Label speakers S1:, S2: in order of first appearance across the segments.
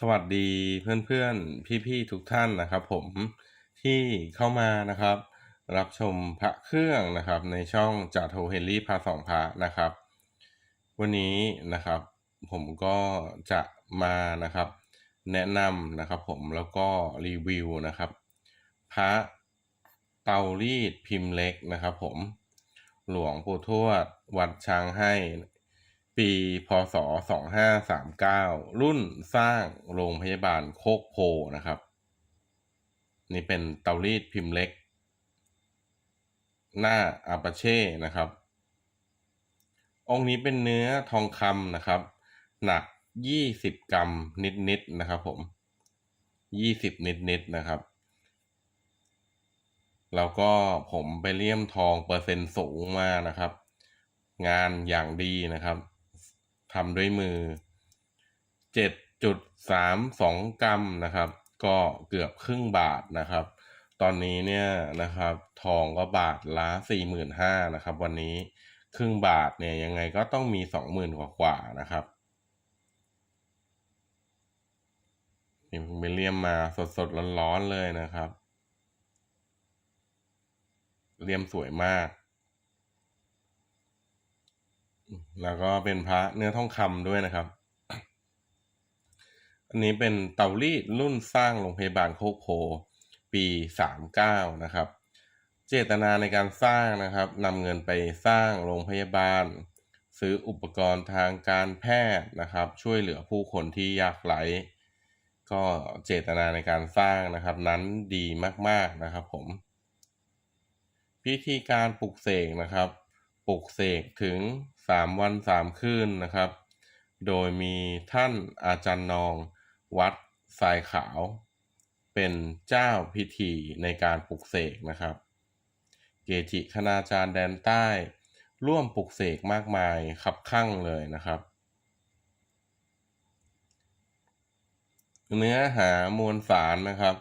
S1: สวัสดีเพื่อนๆ พี่ๆ ทุกท่านนะครับ ผมที่เข้ามานะครับ รับชมพระเครื่องนะครับ ในช่องจ่าโทเฮนรี่พาสองพระนะครับ วันนี้นะครับ ผมก็จะมานะครับ แนะนำนะครับ ผมแล้วก็รีวิวนะครับ พระเตารีดพิมพ์เล็กนะครับ ผมหลวงปู่ทวดวัดช้างให้ ปีพศ 2539 รุ่นสร้างโรงพยาบาลโคกโพนะครับ นี่เป็นเตารีดพิมพ์เล็ก หน้าอาปาเช่นะครับ องค์นี้เป็นเนื้อทองคำนะครับ หนัก 20 กรัมนิดๆนะครับผม 20 นิดๆนะครับ แล้วก็ผมไปเลี่ยมทองเปอร์เซ็นต์สูงมากนะครับงานอย่างดีนะครับ ทำด้วยมือ 7.32 กรัมนะครับ ก็เกือบครึ่งบาทนะครับ ตอนนี้เนี่ยนะครับ ทองก็บาทละ45,000นะครับ วันนี้ครึ่งบาทเนี่ยยังไงก็ต้องมี 20,000 กว่ากว่านะครับนี่เพิ่งไปเลี่ยมมาสดๆร้อนๆเลยนะครับ เลี่ยมสวยมาก แล้วก็เป็นพระเนื้อทองคำด้วยนะครับ อันนี้เป็นเตารีดรุ่นสร้างโรงพยาบาลโคกโพปีสามเก้านะครับ เจตนาในการสร้างนะครับนำเงินไปสร้างโรงพยาบาล ซื้ออุปกรณ์ทางการแพทย์นะครับ ช่วยเหลือผู้คนที่ยากไร้ก็เจตนาในการสร้างนะครับนั้นดีมากๆนะครับผม พิธีการปลุกเสกนะครับ ปลุกเสกถึง สามวันสามคืนนะครับ โดยมีท่านอาจารย์นองวัดทรายขาว เป็นเจ้าพิธีในการปลุกเสกนะครับ เกจิคณาจารย์แดนใต้ ร่วมปลุกเสกมากมายขับข้างเลยนะครับ เนื้อหามวลสารนะครับ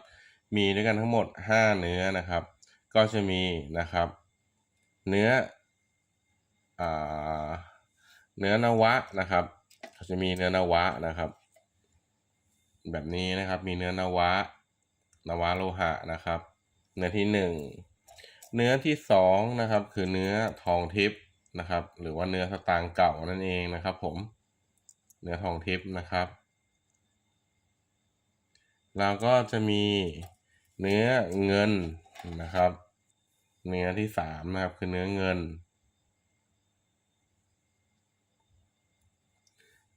S1: มีด้วยกันทั้งหมด 5 เนื้อนะครับ ก็จะมีนะครับ เนื้ออ่า เนื้อนวะนะครับจะมีเนื้อนวะนะครับ แบบนี้นะครับมีเนื้อนวะ นวะโลหะนะครับ เนื้อที่หนึ่งเนื้อที่สองนะครับ คือเนื้อทองทิพย์นะครับ หรือว่าเนื้อสตางค์เก่านั่นเองนะครับ ผม เนื้อทองทิพย์นะครับแล้วก็จะมีเนื้อเงินนะครับ เนื้อที่สามนะครับคือเนื้อเงิน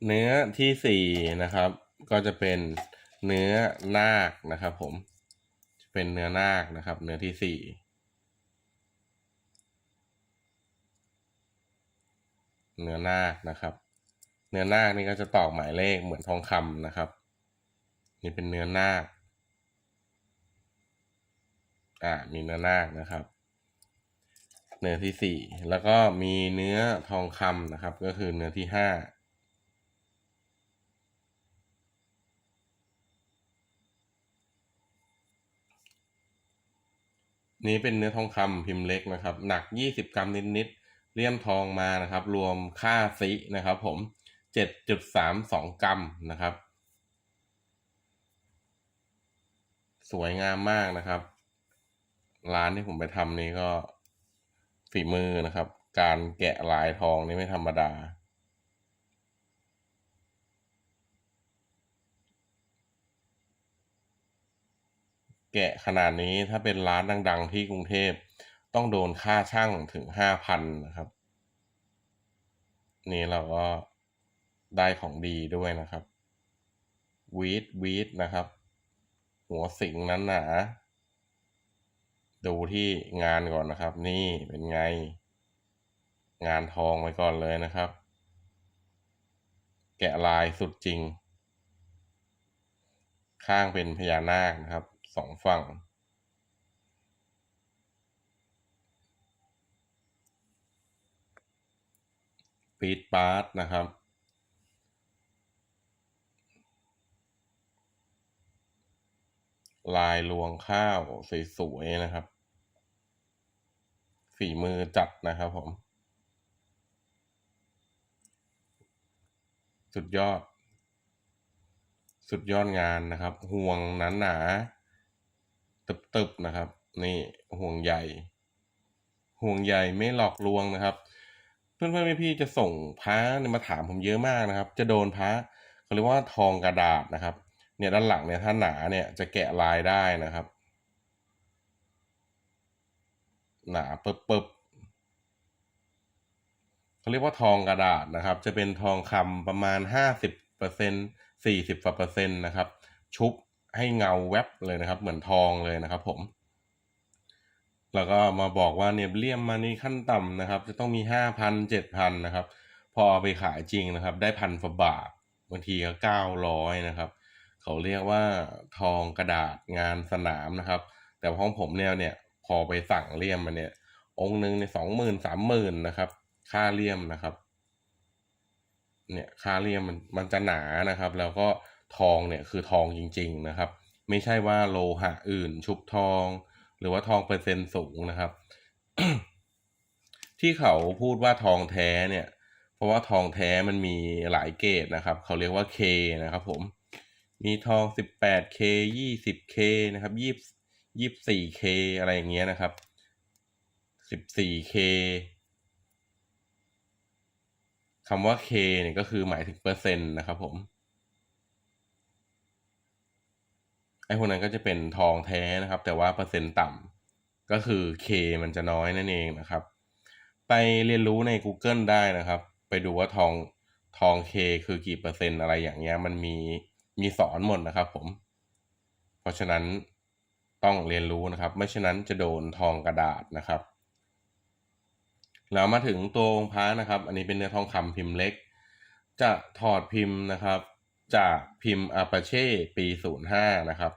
S1: เนื้อที่สี่นะครับ ก็จะเป็นเนื้อนาคนะครับ ผมจะเป็นเนื้อนาคนะครับ เนื้อที่สี่เนื้อนาคนะครับ เนื้อนาคนี่ก็จะตอกหมายเลขเหมือนทองคำนะครับ นี่เป็นเนื้อนาคอ่ามีเนื้อนาคนะครับ เนื้อที่สี่แล้วก็มีเนื้อทองคำนะครับ ก็คือเนื้อที่ห้า นี้เป็นเนื้อทองคำพิมพ์เล็กนะครับ หนัก 20 กรัมนิดๆเลี่ยมทองมานะครับ รวมค่าซินะครับ ผม 7.32 กรัมนะครับ สวยงามมากนะครับ ร้านที่ผมไปทำนี้ก็ฝีมือนะครับ การแกะลายทองนี่ไม่ธรรมดา แกะขนาดนี้ถ้าเป็นร้านดัง ๆ ที่กรุงเทพต้องโดนค่าช่างถึงห้าพันนะครับ นี่เราก็ได้ของดีด้วยนะครับวีดวีดนะครับ หัวสิงนั้นหนาดูที่งานก่อนนะครับ นี่เป็นไง งานทองไปก่อนเลยนะครับ แกะลายสุดจริง ข้างเป็นพญานาคนะครับ สองฝั่ง ปีดปาร์ตนะครับ ลายลวงข้าวสวยๆนะครับ ฝีมือจัดนะครับผม สุดยอด สุดยอดงานนะครับ ห่วงหนหนาๆ ตึบๆนะครับ นี่ห่วงใหญ่ห่วงใหญ่ไม่หลอกลวงนะครับ เพื่อนๆพี่ๆจะส่งพระเนี่ยมาถามผมเยอะมากนะครับ จะโดนพระเขาเรียกว่าทองกระดาษนะครับ เนี่ยด้านหลังเนี่ยถ้าหนาเนี่ยจะแกะลายได้นะครับ หนาเปิบๆเขาเรียกว่าทองกระดาษนะครับ จะเป็นทองคำประมาณห้าสิบเปอร์เซ็นสี่สิบกว่าเปอร์เซ็นต์นะครับ ชุบ ให้เงาแวบเลยนะครับ เหมือนทองเลยนะครับ ผม แล้วก็มาบอกว่าเนี่ยเลียมมานี่ขั้นต่ำนะครับ จะต้องมีห้าพันเจ็ดพันนะครับ พอเอาไปขายจริงนะครับ ได้พันฝาบาทบางทีก็เก้าร้อยนะครับ เขาเรียกว่าทองกระดาษงานสนามนะครับ แต่ของผมเนี่ยเนี่ย พอไปสั่งเลี่ยมมาเนี่ย องค์หนึ่งในสองหมื่นสามหมื่นนะครับ ค่าเลี่ยมนะครับ เนี่ยค่าเลี่ยมมันมันจะหนานะครับ แล้วก็ ทองเนี่ยคือทองจริง ๆนะครับ ไม่ใช่ว่าโลหะอื่น ชุบทอง หรือว่าทองเปอร์เซ็นต์สูงนะครับ ที่เขาพูดว่าทองแท้เนี่ย เพราะว่าทองแท้มันมีหลายเกรดนะครับ เขาเรียกว่า K นะครับ ผม มีทอง 18K 20K นะครับ20 24K อะไรอย่างเงี้ยนะครับ 14K คำว่า K เนี่ยก็คือหมายถึงเปอร์เซ็นต์นะครับผม ไอ้พวกนั้นก็จะเป็นทองแท้นะครับ แต่ว่าเปอร์เซ็นต์ต่ำก็คือ K มันจะน้อยนั่นเองนะครับ ไปเรียนรู้ใน Google ได้นะครับ ไปดูว่าทองทอง K คือกี่เปอร์เซ็นต์อะไรอย่างเงี้ยมันมีมีสอนหมดนะครับ ผม เพราะฉะนั้นต้องเรียนรู้นะครับ ไม่เช่นนั้นจะโดนทองกระดาษนะครับแล้วมาถึงตัวองค์พระนะครับ อันนี้เป็นเนื้อทองคำพิมพ์เล็ก จะถอดพิมพ์นะครับ จากพิมพ์อาปาเช่ปี 05 นะครับ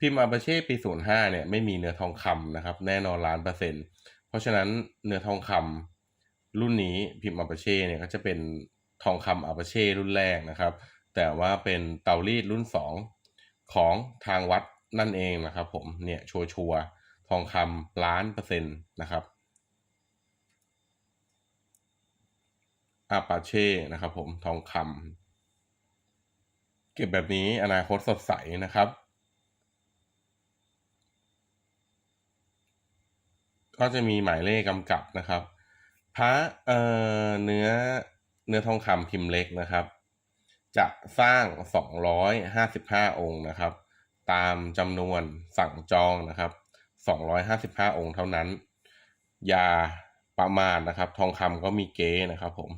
S1: พิมพ์อาปาเช่ปี 05 เนี่ยไม่มีเนื้อทองคำนะครับ แน่นอนล้านเปอร์เซ็นต์เพราะฉะนั้นเนื้อทองคำรุ่นนี้พิมพ์อาปาเช่เนี่ยก็จะเป็นทองคำอาปาเช่รุ่นแรกนะครับ แต่ว่าเป็นเตารีดรุ่น 2 ของทางวัดนั่นเองนะครับผมเนี่ยชัวชัวร์ๆทองคำล้านเปอร์เซ็นต์นะครับอาปาเช่นะครับผมทองคำ เก็บแบบนี้อนาคตสดใสนะครับ ก็จะมีหมายเลขกำกับนะครับ พระเอ่อเนื้อเนื้อทองคำพิมพ์เล็กนะครับ จะสร้าง 255 องค์นะครับ ตามจำนวนสั่งจองนะครับ 255 องค์เท่านั้น อย่าประมาณนะครับ ทองคำก็มีเก๊นะครับผม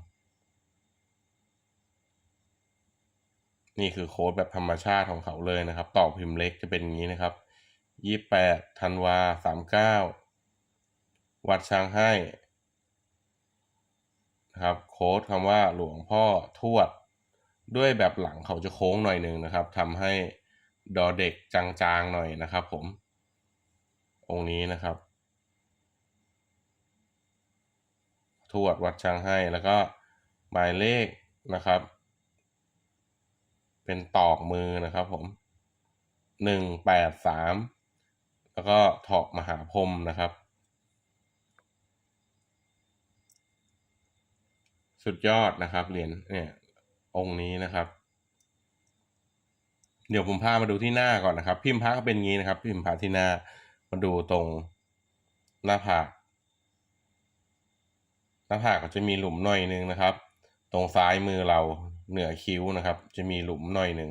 S1: นี่คือโค้ดแบบธรรมชาติของเขาเลยนะครับ ต่อพิมพ์เล็กจะเป็นอย่างนี้นะครับ28ธันวา39วัดช้างให้นะครับโค้ดคำว่าหลวงพ่อทวด ด้วยแบบหลังเขาจะโค้งหน่อยหนึ่งนะครับทำให้ดอเด็กจางๆหน่อยนะครับผม องค์นี้นะครับ ทวดวัดช้างให้แล้วก็หมายเลขนะครับ เป็นตอกมือนะครับผมหนึ่งแปดสามแล้วก็ถอกมหาพรมนะครับ สุดยอดนะครับเหรียญเนี่ยองค์นี้นะครับ เดี๋ยวผมพามาดูที่หน้าก่อนนะครับ พิมพ์พระก็เป็นงี้นะครับ พิมพ์พระที่หน้ามาดูตรงหน้าผากหน้าผากก็จะมีหลุมหน่อยหนึงนะครับ ตรงซ้ายมือเรา เหนือคิ้วนะครับ จะมีหลุมหน่อยหนึ่ง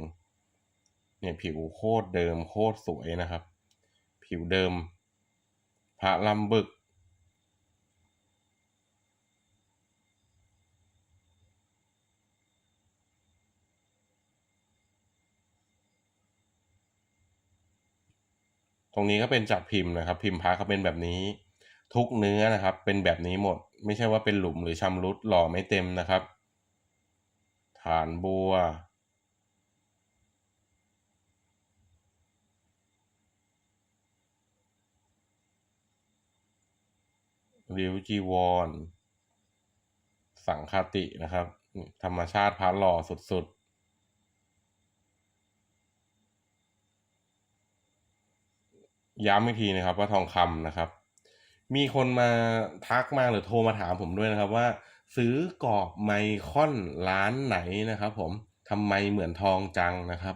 S1: เนี่ยผิวโคตรเดิมโคตรสวยนะครับ ผิวเดิม พระลำบึก ตรงนี้ก็เป็นจัดพิมพ์นะครับ พิมพ์พระเขาเป็นแบบนี้ ทุกเนื้อนะครับ เป็นแบบนี้หมด ไม่ใช่ว่าเป็นหลุมหรือชำรุดหล่อไม่เต็มนะครับ ฐานบัวริวจีวร สังคตินะครับ ธรรมชาติพรหล่อสุด ๆย้ำอีกทีนะครับว่าทองคำนะครับ มีคนมาทักมาหรือโทรมาถามผมด้วยนะครับว่า ซื้อกรอบไมคอนร้านไหนนะครับ ผมทำไมเหมือนทองจังนะครับ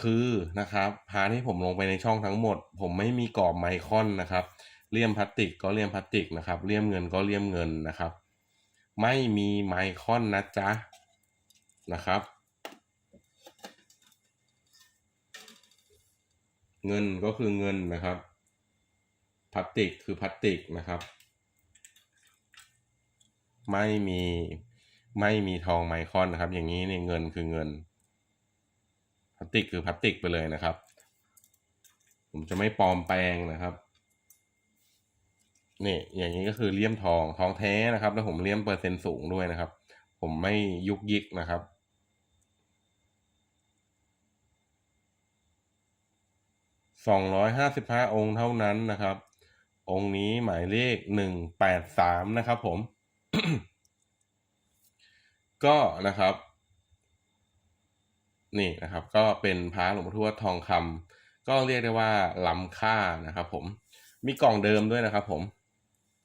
S1: คือนะครับพาที่ผมลงไปในช่องทั้งหมด ผมไม่มีกรอบไมคอนนะครับเลี่ยมพลาสติกก็เลี่ยมพลาสติกนะครับเลี่ยมเงินก็เลี่ยมเงินนะครับ ไม่มีไมคอนนะจ๊ะนะครับ เงินก็คือเงินนะครับพลาสติกคือพลาสติกนะครับ ไม่มีไม่มีทองไมคอนนะครับ อย่างนี้เนี่ยเงินคือเงินพลาสติกคือพลาสติกไปเลยนะครับ ผมจะไม่ปลอมแปลงนะครับนี่อย่างนี้ก็คือเลี่ยมทองทองแท้นะครับ แล้วผมเลี่ยมเปอร์เซ็นต์สูงด้วยนะครับ ผมไม่ยุกยิกนะครับ สองร้อยห้าสิบห้าองค์เท่านั้นนะครับ องค์นี้หมายเลขหนึ่งแปดสามนะครับผม ก็นะครับ นี่นะครับ ก็เป็นพระหลวงพ่อทวดทองคำก็เรียกได้ว่าล้ำค่านะครับ ผมมีกล่องเดิมด้วยนะครับ ผม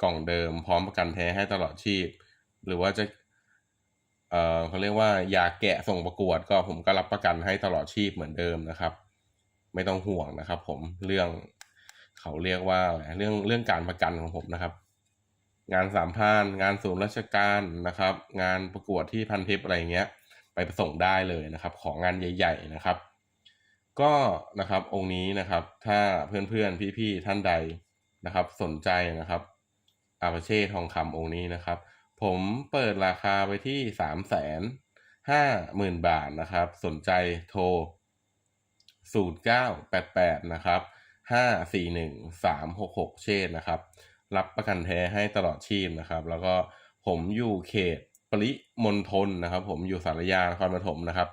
S1: กล่องเดิมพร้อมประกันแท้ให้ตลอดชีพ หรือว่าจะเอ่อเขาเรียกว่าอยากแกะส่งประกวดก็ผมก็รับประกันให้ตลอดชีพเหมือนเดิมนะครับ ไม่ต้องห่วงนะครับ ผมเรื่องเขาเรียกว่าอะไรเรื่องเรื่องการประกันของผมนะครับ งานสามพานงานศูนย์ราชการนะครับ งานประกวดที่พันทิปอะไรเงี้ย ไปประส่งได้เลยนะครับ ของงานใหญ่ ๆนะครับ ก็นะครับองค์นี้นะครับ ถ้าเพื่อนๆพี่ๆท่านใดนะครับ สนใจนะครับอาปาเช่ทองคำองค์นี้นะครับ ผมเปิดราคาไปที่สามแสนห้าหมื่นบาทนะครับ สนใจโทร0 9 8 8นะครับ5 4 1 3 6 6เชษนะครับ รับประกันแท้ให้ตลอดชีพนะครับ แล้วก็ผมอยู่เขตปริมณฑลนะครับ ผมอยู่สารยานครปฐมนะครับ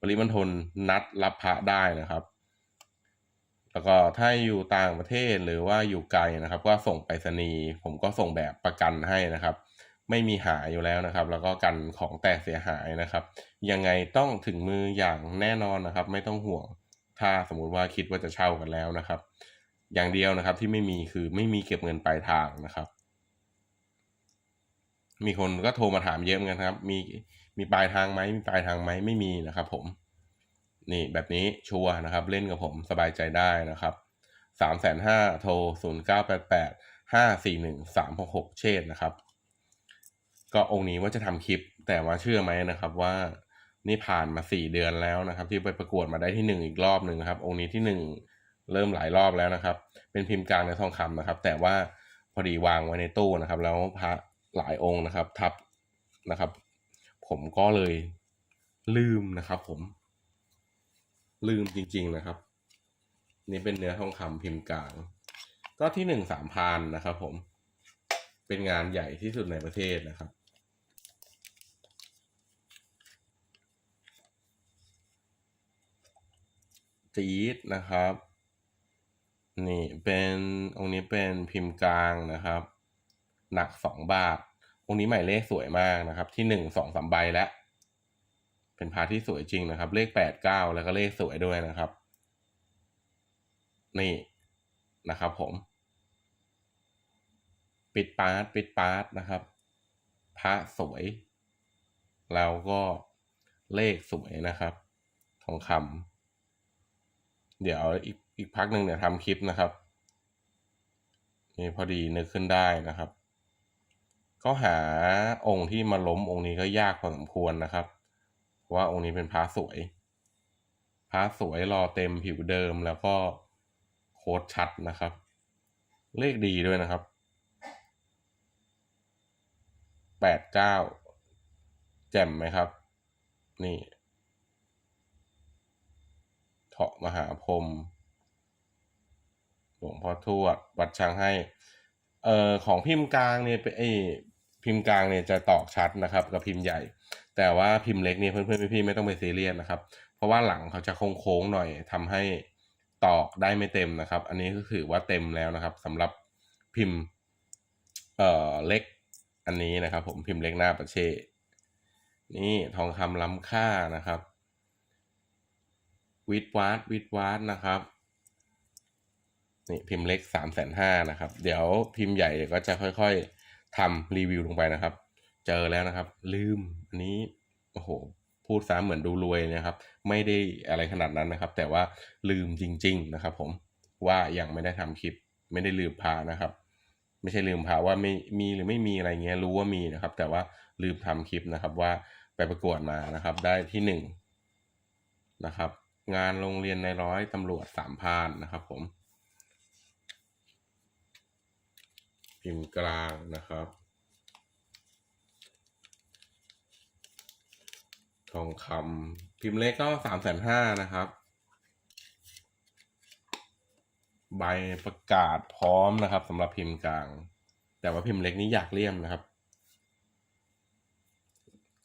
S1: ปริมณฑลนัดรับพระได้นะครับ แล้วก็ถ้าอยู่ต่างประเทศหรือว่าอยู่ไกลนะครับ ก็ส่งไปรษณีย์ผมก็ส่งแบบประกันให้นะครับ ไม่มีหายอยู่แล้วนะครับ แล้วก็กันของแตกเสียหายนะครับ ยังไงต้องถึงมืออย่างแน่นอนนะครับ ไม่ต้องห่วง ถ้าสมมุติว่าคิดว่าจะเช่ากันแล้วนะครับ อย่างเดียวนะครับที่ไม่มีคือไม่มีเก็บเงินปลายทางนะครับ มีคนก็โทรมาถามเยอะเหมือนกันครับ มีมีปลายทางไหมมีปลายทางไหมไม่มีนะครับ ผม นี่แบบนี้ชัวร์นะครับ เล่นกับผมสบายใจได้นะครับสามแสนห้าโทรศูนย์เก้าแปดแปดห้าสี่หนึ่งสามหกหกเชษนะครับ ก็องค์นี้ว่าจะทำคลิป แต่ว่าเชื่อไหมนะครับว่านี่ผ่านมาสี่เดือนแล้วนะครับ ที่ไปประกวดมาได้ที่หนึ่งอีกรอบหนึ่งนะครับ องค์นี้ที่หนึ่ง เริ่มหลายรอบแล้วนะครับ เป็นพิมพ์กลางในทองคำนะครับ แต่ว่าพอดีวางไว้ในตู้นะครับ แล้วพระหลายองค์นะครับ ทับนะครับ ผมก็เลยลืมนะครับ ผม ลืมจริง ๆนะครับ นี่เป็นเนื้อทองคำพิมพ์กลาง ก็ที่หนึ่งสามพันนะครับ ผม เป็นงานใหญ่ที่สุดในประเทศนะครับจี๊ดนะครับ นี่เป็นองค์นี้เป็นพิมพ์กลางนะครับ หนักสองบาท องค์นี้หมายเลขสวยมากนะครับ ที่หนึ่งสองสามใบแล้วเป็นพาที่สวยจริงนะครับ เลขแปดเก้าแล้วก็เลขสวยด้วยนะครับ นี่นะครับ ผม ปิดปาร์ตปิดปาร์ตนะครับ พระสวย แล้วก็เลขสวยนะครับ ทองคำเดี๋ยวอีก อีกพักหนึ่งเดี๋ยทำคลิปนะครับนี่พอดีนึกขึ้นได้นะครับ ก็หาองค์ที่มาล้มองค์นี้ก็ยากพอสมควรนะครับเพราะว่าองค์นี้เป็นพระสวยพระสวยรอเต็มผิวเดิมแล้วก็โค้ดชัดนะครับ เลขดีด้วยนะครับแปดเก้าแจ่มไหมครับ นี่เถาะมหาพรหม หลวงพ่อทวดวัดช้างให้เอ่อของพิมพ์กลางเนี่ยเป็นไอพิมพ์กลางเนี่ยจะตอกชัดนะครับ กับพิมพ์ใหญ่ แต่ว่าพิมพ์เล็กเนี่ยเพื่อนๆพี่ๆไม่ต้องไปซีเรียสนะครับ เพราะว่าหลังเขาจะโค้งๆหน่อยทำให้ตอกได้ไม่เต็มนะครับ อันนี้ก็คือว่าเต็มแล้วนะครับสำหรับพิมพ์เอ่อเล็กอันนี้นะครับ ผมพิมพ์เล็กหน้าประเชษนี่ทองคำล้ำค่านะครับวิดวาร์ดวิดวาร์ดนะครับ นี่พิมพ์เล็กสามแสนห้านะครับ เดี๋ยวพิมพ์ใหญ่ก็จะค่อยๆทำรีวิวลงไปนะครับ เจอแล้วนะครับ ลืมอันนี้โอ้โหพูดซ้ำเหมือนดูรวยนะครับ ไม่ได้อะไรขนาดนั้นนะครับ แต่ว่าลืมจริง ๆ นะครับ ผมว่ายังไม่ได้ทำคลิป ไม่ได้ลืมพานะครับ ไม่ใช่ลืมพาว่าไม่มีหรือไม่มีอะไรเงี้ยรู้ว่ามีนะครับ แต่ว่าลืมทำคลิปนะครับว่าไปประกวดมานะครับ ได้ที่หนึ่งนะครับ งานโรงเรียนในร้อยตำรวจสามพานนะครับ ผม พิมพ์กลางนะครับ ทองคำพิมพ์เล็กก็สามแสนห้านะครับ ใบประกาศพร้อมนะครับสำหรับพิมพ์กลาง แต่ว่าพิมพ์เล็กนี้อยากเลี่ยมนะครับ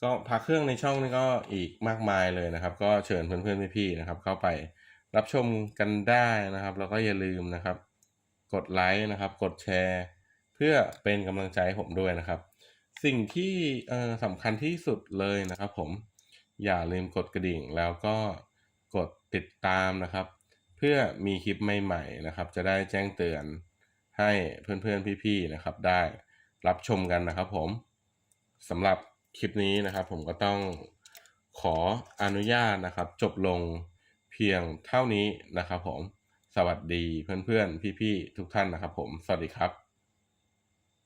S1: ก็พักเครื่องในช่องนี้ก็อีกมากมายเลยนะครับ ก็เชิญเพื่อนๆพี่ๆนะครับ เข้าไปรับชมกันได้นะครับ แล้วก็อย่าลืมนะครับ กดไลค์นะครับ กดแชร์ พื่อเป็นกำลังใจให้ผมด้วยนะครับ สิ่งที่สำคัญที่สุดเลยนะครับ ผมอย่าลืมกดกระดิ่งแล้วก็กดติดตามนะครับ เพื่อมีคลิปใหม่ๆนะครับ จะได้แจ้งเตือนให้เพื่อนๆพี่ๆนะครับ ได้รับชมกันนะครับ ผมสำหรับคลิปนี้นะครับ ผมก็ต้องขออนุญาตนะครับ จบลงเพียงเท่านี้นะครับ ผมสวัสดีเพื่อนๆพี่ๆทุกท่านนะครับ ผมสวัสดีครับ